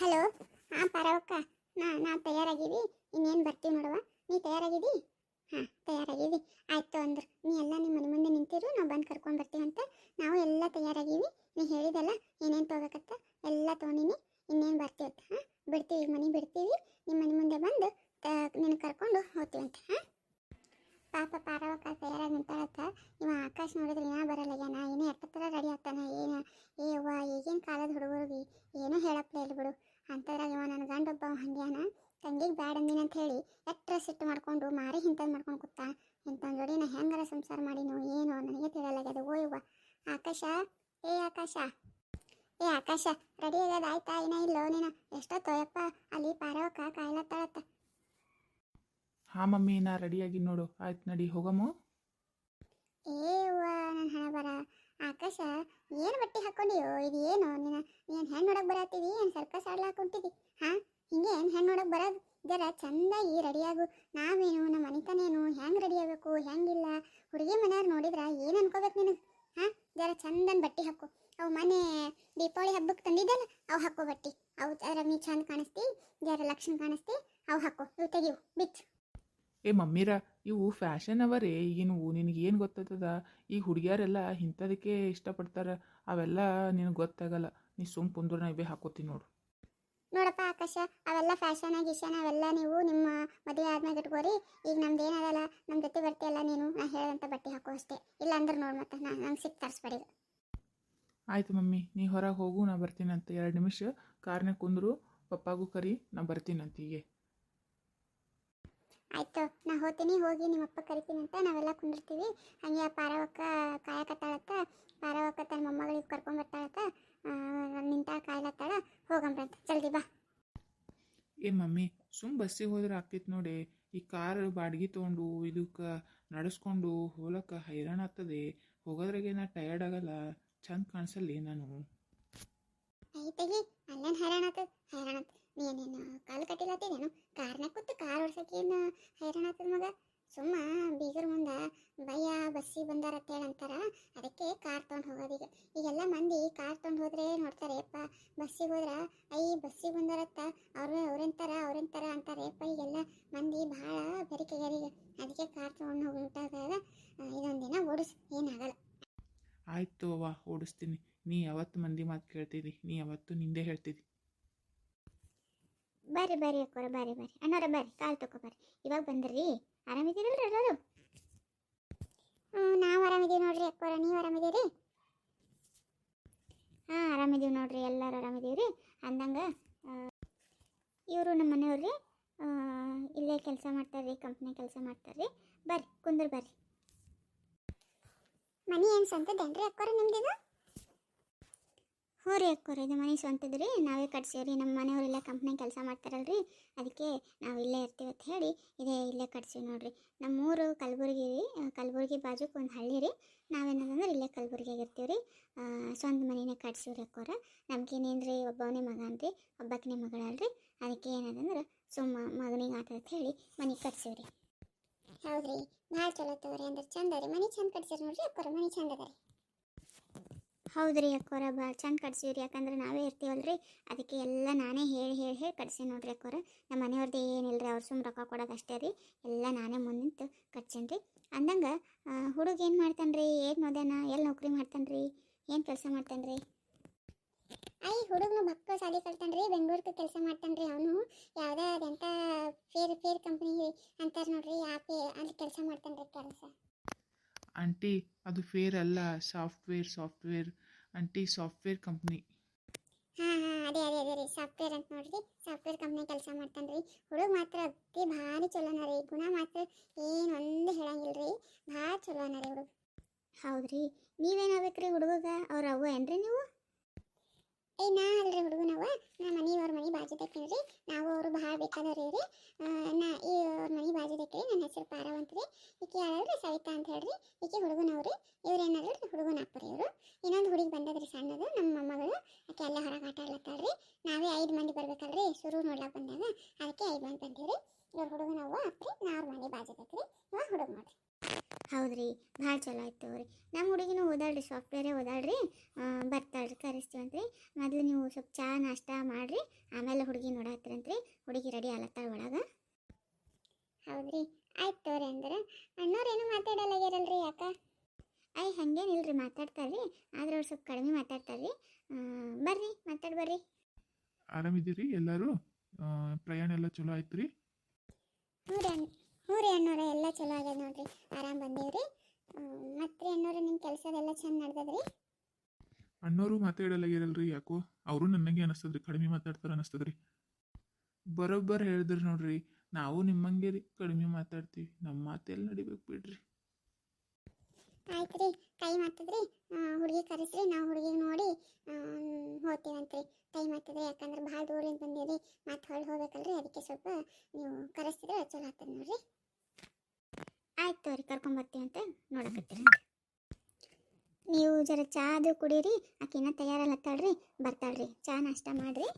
Hello? ಹಾಂ, ಪರವಕ್ಕ. ನಾ ನಾ ತಯಾರಾಗಿವಿ ಇನ್ನೇನು ಬರ್ತೀವಿ ನೋಡುವ. ನೀ ತಯಾರಾಗಿದ್ದಿ? ಹಾಂ, ತಯಾರಾಗಿದ್ದಿ. ಆಯ್ತು ಅಂದ್ರೆ. ನೀ ಎಲ್ಲ ನಿಮ್ಮ ಮನೆ ಮುಂದೆ ನಿಂತಿರು, ನಾವು ಬಂದು ಕರ್ಕೊಂಡು ಬರ್ತೀವಿ ಅಂತ. ನಾವು ಎಲ್ಲ ತಯಾರಾಗಿವಿ ನೀ ಹೇಳಿದಲ್ಲ ಏನೇನು ತೊಗೋಬೇಕತ್ತ ಎಲ್ಲ ತೊಗೊಂಡಿನಿ. ಇನ್ನೇನು ಬರ್ತೀವತ್ತ ಹಾಂ? ಬಿಡ್ತೀವಿ ಈಗ ಮನೆ ಬಿಡ್ತೀವಿ. ನಿಮ್ಮ ಮನೆ ಮುಂದೆ ಬಂದು ನಿನ್ನ ಕರ್ಕೊಂಡು ಹೋಗ್ತೀವಂತ ಹಾಂ? ಪಾಪ ಪಾರವಕ್ಕ ತಯಾರಾಗಿ ನಿಂತಾಳತ್ತ. ಇವ ಆಕಾಶ ನೋಡಿದ್ರೆ ಏನೋ ಬರಲ್ಲ. ಏನ ಏನೇ ಥರ ರೆಡಿ ಆಗ್ತಾನ? ಏನ, ಏ ಅವ್ವ, ಈಗಿನ ಕಾಲದ ಹುಡುಗರಿಗೆ ಏನೂ ಹೇಳಪ್ಲೇ ಇಲ್ಲ ಬಿಡು. ಅಂಥದ್ರಾಗ ಇವ ನನ್ನ ಗಂಡ ಒಬ್ಬ ಹಂಗ್ಯಾನ? ತಂಗಿಗೆ ಬ್ಯಾಡ ಅಂದಿನ ಅಂತ ಹೇಳಿ ಎಟ್ರ ಸಿಟ್ಟು ಮಾಡ್ಕೊಂಡು ಮಾರಿ ಹಿಂತದ್ ಮಾಡ್ಕೊಂಡು ಕೂತ? ಇಂಥ ಜೋಡಿ ನಾ ಹೆಂಗಾರ ಸಂಸಾರ ಮಾಡಿನೋ ಏನೋ ನನಗೆ ತಿಳಿಯಲಾಗ್ಯದ. ಓ ಇವ್ವ ಆಕಾಶ? ಏ ಆಕಾಶ? ಏ ಆಕಾಶ, ರೆಡಿ ಆಗ್ಯದ? ಆಯ್ತಾ? ಏನ ಇಲ್ಲೋ ನೀನು? ಎಷ್ಟೋ ಯಪ್ಪ ಅಲ್ಲಿ ಪಾರವಕ್ಕ ಕಾಯ್ಲತ್ತಾಳತ್ತ. ಹಾ ಮಮ್ಮಿ, ನಾ ರೆಡಿಯಾಗಿ ನೋಡು. ಆಯ್ತು ನಡಿ ಹೋಗಮ್ಮ ಏ ಅವ್ವ ನನ್ನ ಹಣ ಬರ ಆಕಾಶ ಏನು ಬಟ್ಟೆ ಹಾಕೊಂಡಿಯೋ? ಇದು ಏನು? ನೀನು ನೀನು ಹೆಣ್ಣು ನೋಡಕ್ ಬರತ್ತೀವಿ ಏನು ಸರ್ಕಸ್ ಆಡ್ಲ ಹೊಂಟಿದಿ? ಹಾ? ಹಿಂಗೆ ಏನು ಹೆಣ್ಣು ನೋಡಕ್ ಬರೋದು? ಜರ ಚಂದಾಗಿ ರೆಡಿಯಾಗು ನಾವೇನು, ನಮ್ಮ ಮನಿತನೇನು ಹೆಂಗೆ ರೆಡಿ ಆಗಬೇಕು? ಹೆಂಗಿಲ್ಲ? ಹುಡುಗಿ ಮನೆಯವ್ರು ನೋಡಿದ್ರ ಏನು ಅನ್ಕೋಬೇಕು ನಿನಗೆ? ಹಾ? ಜರ ಚಂದನ್ ಬಟ್ಟೆ ಹಾಕು. ಅವು ಮನೆ ದೀಪಾವಳಿ ಹಬ್ಬಕ್ಕೆ ತಂದಿದ್ದಲ್ಲ, ಅವು ಹಾಕೋ ಬಟ್ಟೆ. ಅವು ಅದರ ನೀ ಚಂದ ಕಾಣಿಸ್ತಿ, ಜರ ಲಕ್ಷಣ ಕಾಣಿಸ್ತಿ, ಅವು ಹಾಕೋ. ಇವು ತೆಗಿವು ಬಿಚ್ಚು. ಏ ಮಮ್ಮಿರ ಇವು ಫ್ಯಾಷನ್ ಅವರೇ ಈಗಿನವು ನಿನಗೆ ಏನು ಗೊತ್ತಾಗ್ತದ ಈಗ ಹುಡುಗಿಯರೆಲ್ಲ ಇಂಥದಕ್ಕೆ ಇಷ್ಟಪಡ್ತಾರೆ ಅವೆಲ್ಲ ನಿನಗೆ ಗೊತ್ತಾಗಲ್ಲ. ನೀ ಸುಮ್ ಕುಂದ್ರ ನಾ ಇವೇ ಹಾಕೋತೀನಿ ನೋಡು. ನೋಡಪ್ಪ ಆಕಾಶ ಅವೆಲ್ಲ ಫ್ಯಾಷನ್ ಗಿಶನ್ ಅವೆಲ್ಲ ನೀವು ನಿಮ್ಮ ಮದುವೆ ಆದ್ಮೇಲೆ ಇಟ್ಕೋರಿ. ಈಗ ನಮ್ದು ಏನದಲ್ಲ ನಮ್ಮ ಜೊತೆ ಬರ್ತೀಯಲ್ಲ ನೀನು ನಾ ಹೇಳಂತ ಬಟ್ಟೆ ಹಾಕೋ ಅಷ್ಟೇ. ಇಲ್ಲ ಅಂದ್ರೆ ನೋಡಿ ಮತ್ತೆ ನಾ ನಂಗೆ ಸಿಕ್ ತರಿಸ್ಬೇಡಿ ಆಯ್ತು ಮಮ್ಮಿ ನೀ ಹೊರಗೆ ಹೋಗು ನಾ ಬರ್ತೀನಂತೆ. ಎರಡು ನಿಮಿಷ ಕಾರ್ನಾಗ ಕುಂದ್ರು ಪಪ್ಪಾಗೂ ಕರಿ ನಾ ಬರ್ತೀನಂತ ಹೀಗೆ. ಆಯ್ತು ನಾ ಹೋಗ್ತೀನಿ ಹೋಗಿ ನಿಮ್ಮಪ್ಪ ಕರಿತೀನಿ ಅಂತ ನಾವೆಲ್ಲ ಕುಂದಿರ್ತೀವಿ. ಹಂಗೆ ಆ ಪಾರವಕ್ಕ ಕಾಯಕತ್ತಾಳತ್ತ ಪಾರವಕ್ಕ ತನ್ನ ಮೊಮ್ಮಗಳಿಗೆ ಕರ್ಕೊಂಡ್ ಬರ್ತಾಳತ್ತ ನಿಂತ ಕಾಯ್ಲತ್ತಾಳ ಹೋಗಂಬ್ರಂತ ಜಲ್ದಿ ಬಾ. ಏ ಮಮ್ಮಿ ಸುಮ್ ಬಸ್ಸಿಗೆ ಹೋದ್ರೆ ಆಗ್ತಿತ್ತು ನೋಡಿ. ಈ ಕಾರ್ ಬಾಡಿಗೆ ತೊಗೊಂಡು ಇದಕ್ಕೆ ನಡೆಸ್ಕೊಂಡು ಹೋಲಕ್ಕೆ ಹೈರಾಣ ಆಗ್ತದೆ. ಹೋಗೋದ್ರಾಗೆ ನಾ ಟಯರ್ಡ್ ಆಗಲ್ಲ. ಚಂದ ಕಾಣಿಸಲ್ಲ ನಾನು. ಐತೆಗಿ ಅಲ್ಲೇನು ಹೈರಾಣ ಆತದ ಹೈರಾಣ ನೀನೇನು ಕಾಲು ಕಟ್ಟಿಲತ್ತಿದೇನು ಕಾರ್ನಾಗ ಕೂತು ಕಾರ್ ಓಡ್ಸಕ್ಕೆ ಏನು ಹೈರಾಣ ಆತದ ಮಗ ಸುಮ್ಮ ಬೀಗರ ಮುಂದೆ ಭಯ ಬಸ್ಸಿಗೆ ಬಂದಾರ ಅಂತೇಳಿ ಅಂತಾರ ಅದಕ್ಕೆ ಕಾರ್ ತೊಗೊಂಡು ಹೋಗೋದೀಗ ಈಗೆಲ್ಲ ಮಂದಿ ಕಾರ್ ತೊಗೊಂಡು ಹೋದ್ರೆ ನೋಡ್ತಾರೆ ಅಪ್ಪ ಬಸ್ಸಿಗೆ ಹೋದ್ರ ಐ ಬಸ್ಸಿಗೆ ಬಂದಾರತ್ತ ಅವ್ರ ಅವ್ರೆಂತಾರ ಅವ್ರೆಂತಾರ ಅಂತಾರೆ. ಅಪ್ಪ ಈಗೆಲ್ಲ ಮಂದಿ ಭಾಳ ಬೆರಿಕೆಗಾರೀಗ. ಅದಕ್ಕೆ ಕಾರ್ ತೊಗೊಂಡು ಹೋಗಿ ಇದೊಂದು ದಿನ ಓಡಿಸ್. ಏನಾಗಲ್ಲ ಆಯ್ತು ಅವ್ವ ಓಡಿಸ್ತೀನಿ. ನೀ ಯಾವತ್ತು ಮಂದಿ ಮಾತು ಕೇಳ್ತಿದ್ದಿ ನೀ ಯಾವತ್ತು ನಿಂದೆ ಹೇಳ್ತಿದ್ದಿ ಬರ್ರಿ ಬರ್ರಿ ಅಕ್ಕೋರ ಬರ್ರಿ ಬರ್ರಿ. ಅಣ್ಣವ್ರ ಬರ್ರಿ ಕಾಲು ತಗೋ ಬರ್ರಿ. ಇವಾಗ ಬಂದ್ರಿ? ಆರಾಮಿದ್ದೀರಲ್ರಿ ಎಲ್ಲರೂ? ಹ್ಞೂ ನಾವು ಆರಾಮಿದ್ದೀವಿ ನೋಡ್ರಿ ಅಕ್ಕೋರ. ನೀವು ಆರಾಮಿದ್ದೀರಿ ಹಾಂ ಆರಾಮಿದ್ದೀವಿ ನೋಡ್ರಿ, ಎಲ್ಲರೂ ಆರಾಮಿದ್ದೀವಿ ರೀ ಅಂದಂಗೆ ಇವರು ನಮ್ಮ ಮನೆಯವ್ರು ರೀ ಇಲ್ಲೇ ಕೆಲಸ ಮಾಡ್ತಾರೆ ರೀ ಕಂಪ್ನಿ ಕೆಲಸ ಮಾಡ್ತಾರೆ ರೀ ಬರ್ರಿ, ಕುಂದ್ರ ಬರ್ರಿ. ಮನಿ ಏನು ಸ್ವಂತದ್ದೇನ್ರಿ ಅಕ್ಕೋರ ನಿಮ್ದಿದು? ಹ್ಞೂ ರೀ ಅಕ್ಕೋರಿ ಇದು ಮನೆ ಸ್ವಂತದ್ದು ರೀ ನಾವೇ ಕಟ್ಸೀವ್ರಿ. ನಮ್ಮ ಮನೆಯವರೆಲ್ಲ ಕಂಪ್ನಿ ಕೆಲಸ ಮಾಡ್ತಾರಲ್ರಿ. ಅದಕ್ಕೆ ನಾವು ಇಲ್ಲೇ ಇರ್ತೀವಿ ಅಂತ ಹೇಳಿ ಇದೇ ಇಲ್ಲೇ ಕಟ್ಸೀವಿ ನೋಡಿರಿ. ನಮ್ಮ ಊರು ಕಲಬುರ್ಗಿ ರೀ. ಕಲಬುರ್ಗಿ ಬಾಜುಕ್ ಒಂದು ಹಳ್ಳಿ ರೀ. ನಾವೇನದಂದ್ರೆ ಇಲ್ಲೇ ಕಲಬುರ್ಗಿಯಾಗ ಇರ್ತೀವಿ ರೀ ಸ್ವಂತ ಮನೆನೇ ಕಟ್ಸೀವಿ ರೀ ಅಕ್ಕೋರ. ನಮ್ಗೇನೇನು ರೀ ಒಬ್ಬವನೇ ಮಗ ರೀ ಒಬ್ಬಕ್ಕನೇ ಮಗಳಲ್ರಿ. ಅದಕ್ಕೆ ಏನದಂದ್ರೆ ಸುಮ್ಮ ಮಗನಿಗೆ ಆಟ ಅಂತ ಹೇಳಿ ಮನೆ ಕಟ್ಸೀವಿ ರೀ ಹೌದ್ರಿ. ಭಾಳ ಚಲೋ ತಗೋರಿ ಅಂದ್ರೆ ಚಂದ ರೀ. ಮನೆ ಚಂದ ಕಟ್ಸಿರಿ ನೋಡ್ರಿ ಅಕ್ಕೋರ. ಮನೆ ಚಂದ ಅದ ರೀ. ಹೌದ್ರಿ ಅಕ್ಕೋರ ಭಾಳ ಚಂದ ಕಟ್ಸೀವಿ ರೀ ಯಾಕಂದ್ರೆ ನಾವೇ ಇರ್ತೀವಲ್ರಿ. ಅದಕ್ಕೆ ಎಲ್ಲ ನಾನೇ ಹೇಳಿ ಹೇಳಿ ಹೇಳಿ ಕಟ್ಸಿ ನೋಡ್ರಿ ಅಕ್ಕೋರ. ನಮ್ಮ ಮನೆಯವ್ರದ್ದು ಏನಿಲ್ಲ ರೀ ಅವ್ರು ಸುಮ್ಮ ರೊಕ್ಕ ಕೊಡೋದು ಅಷ್ಟೇ ರೀ. ಎಲ್ಲ ನಾನೇ ಮುಂದೆ ನಿಂತು ಕಟ್ಸೇನಿ ರೀ ಅಂದಂಗೆ ಹುಡುಗ ಏನು ಮಾಡ್ತಾನೆ ರೀ ಏನು ಓದ್ಯಾನ? ಎಲ್ಲಿ ನೌಕರಿ ಮಾಡ್ತಾನೆ ರೀ ಏನು ಕೆಲಸ ಮಾಡ್ತಾನೆ ರೀ ಐ, ಹುಡುಗನು ಮಕ್ಕಳು ಕಲ್ತಾನೆ ರೀ ಬೆಂಗಳೂರಿಗೆ ಕೆಲಸ ಮಾಡ್ತಾನೆ ರೀ ಅವನು. ಯಾವುದೇ ಅದೆಂಥ ಫೇರ್ ಫೇರ್ ಕಂಪ್ನಿ ಅಂತಾರೆ ನೋಡ್ರಿ ಆ ಪೇ ಅಲ್ಲಿ ಕೆಲಸ ಮಾಡ್ತಾನೆ ರೀ ಕೆಲಸ. ಆಂಟಿ ಅದು ಫೇರ್ ಅಲ್ಲ software software aunty software company ಹಾಂ ಹಾಂ ಅದೇ ಅದೇ ಅದೇ ರೀ ಸಾಫ್ಟ್ವೇರ್ ಅಂತ ನೋಡ್ರಿ. ಸಾಫ್ಟ್ವೇರ್ ಕಂಪ್ನಿ ಕೆಲಸ ಮಾಡ್ತಾನೆ ರೀ. ಹುಡುಗ ಮಾತ್ರ ಅತಿ ಭಾರಿ ಚಲೋನ ರೀ. ಗುಣ ಮಾತ್ರ ಏನು ಒಂದು ಹೇಳಂಗಿಲ್ಲ ರೀ. ಭಾಳ ಚಲೋನ ರೀ ಹುಡುಗ. ಹೌದ್ರಿ. ನೀವೇನಾಗ್ಬೇಕು ರೀ ಹುಡುಗ ಅವ್ರ ಅವ್ವ ಏನ್ರಿ ನೀವು? ಏ ನಾ ಅಲ್ರಿ ಹುಡುಗನವ ನಾ ಮನೆ ಅವ್ರ ಮನೆ ಬಾಜುದಕ್ಕೆ ರೀ ನಾವು ಅವರು ಭಾಳ ಬೇಕಾದವ್ರಿ ರೀ ಆ, ನಾ ಈ ಅವ್ರ ಮನೆ ಬಾಜುದಕ್ಕೆ ರೀ ನನ್ನ ಹೆಸರು ಪಾರವಂತ ರೀ ಈಕೆ ಯಾರಲ್ರಿ ಸವಿತಾ ಅಂತ ಹೇಳ್ರಿ ಈಕೆ ಹುಡುಗನವ್ರಿ ಇವ್ರು ಏನಲ್ರಿ ಹುಡುಗನ ಅಪ್ಪರಿ ಇವರು ಇನ್ನೊಂದು ಹುಡುಗಿ ಬಂದದ್ರಿ ಸಣ್ಣದು ನಮ್ಮ ಮೊಮ್ಮಗಳು ಆಕೆ ಅಲ್ಲೇ ಹೊರಗೆ ಆಟ ರೀ ನಾವೇ ಐದು ಮಂದಿ ಬರ್ಬೇಕಲ್ರಿ. ಶುರು ನೋಡ್ಲಾಕ ಬಂದಾಗ ಅದಕ್ಕೆ ಐದು ಮಂದಿ ಬಂದೀವ್ರಿ. ಇವ್ರ ಹುಡುಗನವ್ವ ಅಪ್ರಿ ನಾ ಅವ್ರ ಮನೆ ಬಾಜಿ ರೀ ಇವಾಗ ಹುಡುಗ ನೋಡ್ರಿ. ಹೌದ್ರಿ ಭಾಳ ಚಲೋ ಆಯ್ತು ತಗೋರಿ. ನಮ್ಮ ಹುಡುಗಿನೂ ಓದಾಳ್ರಿ ಸಾಫ್ಟ್ವೇರೇ ಓದಾಳ್ರಿ. ಬರ್ತಾಳ್ರಿ ಕರೆಸ್ತೀವಂತ್ರಿ. ಮೊದಲು ನೀವು ಸ್ವಲ್ಪ ಚಹಾ ನಾಷ್ಟ ಮಾಡಿರಿ. ಆಮೇಲೆ ಹುಡುಗಿ ನೋಡತ್ತೀರಂತ್ರಿ ಹುಡುಗಿ ರೆಡಿ ಆಲತ್ತಾಳ ಒಳಗೆ. ಹೌದ್ರಿ. ಆಯ್ತು ತಗೋರಿ ಅಂದ್ರೆ ಅಣ್ಣವ್ರೇನು ಮಾತಾಡಲ್ಲ ಯಾಕ? ಐ ಹಂಗೇನಿಲ್ರಿ ಮಾತಾಡ್ತಾರ್ರಿ ಸ್ವಲ್ಪ ಕಡಿಮೆ ಮಾತಾಡ್ತಾರ್ರಿ ಆ, ಬರ್ರಿ ಮಾತಾಡ್ ಬರ್ರಿ. ಆರಾಮಿದ್ದೀರಿ ಎಲ್ಲರೂ? ಪ್ರಯಾಣ ಎಲ್ಲ ಚಲೋ ಆಯ್ತು ರೀ ಹ್ಞೂ ರೀ ಅಣ್ಣ ಹ್ಞೂ ರೀ ಅಣ್ಣವ್ರೆ ಎಲ್ಲ ಚಲೋ ಆಗ್ಯದ ನೋಡ್ರಿ. ಆರಾಮ್ ಬಂದೇವ್ರಿ. ಮತ್ತೆ ಅಣ್ಣವ್ರೆ ನಿಮ್ಮ ಕೆಲಸದೆಲ್ಲ ಚಂದ ನಡ್ದದ್ರಿ? ಅಣ್ಣವರು ಮಾತಾಡಲಾಗಿರಲ್ರಿ ಯಾಕೋ? ಅವರು ನನಗೆ ಅನಿಸ್ತದ್ರಿ ಕಡಿಮೆ ಮಾತಾಡ್ತಾರೆ ಅನಿಸ್ತದ್ರಿ. ಬರೋಬ್ಬರ್ ಹೇಳಿದ್ರಿ ನೋಡ್ರಿ ನಾವು ನಿಮ್ಮಂಗೆ ರೀ ಕಡಿಮೆ ಮಾತಾಡ್ತೀವಿ. ನಮ್ಮ ಮಾತೆಲ್ಲ ನಡಿಬೇಕು ಬಿಡ್ರಿ. ಆಯ್ತು ರೀ ಟೈಮ್ ಆಗ್ತದ್ರಿ ಹುಡುಗಿ ಕರೆಸ್ರಿ, ನಾವು ಹುಡುಗಿಗೆ ನೋಡಿ ಹೋಗ್ತೀವಂತ್ರಿ. ಟೈಮ್ ಆಗ್ತದ್ರಿ ಯಾಕಂದ್ರೆ ಭಾಳ ದೂರಿಂದ ಬಂದೀವಿ ಮತ್ತೆ ಹೊಳ್ಳಿ ಹೋಗ್ಬೇಕಲ್ರಿ, ಅದಕ್ಕೆ ಸ್ವಲ್ಪ ನೀವು ಕರೆಸ್ತಿದ್ರೆ ಚಲೋ ಆಗ್ತದೆ ನೋಡ್ರಿ. ಆಯ್ತು ತೋರಿ ಕರ್ಕೊಂಬರ್ತೀವಿ ಅಂತ ನೋಡಕತ್ತೀರಿ ನೀವು ಜರ ಚಾ ಅದು ಕುಡೀರಿ ಆಕಿನ ತಯಾರಲ್ಲತ್ತಾಳ್ರಿ ಬರ್ತಾಳ್ರಿ. ಚಾ ನಾಷ್ಟ ಮಾಡ್ರಿ.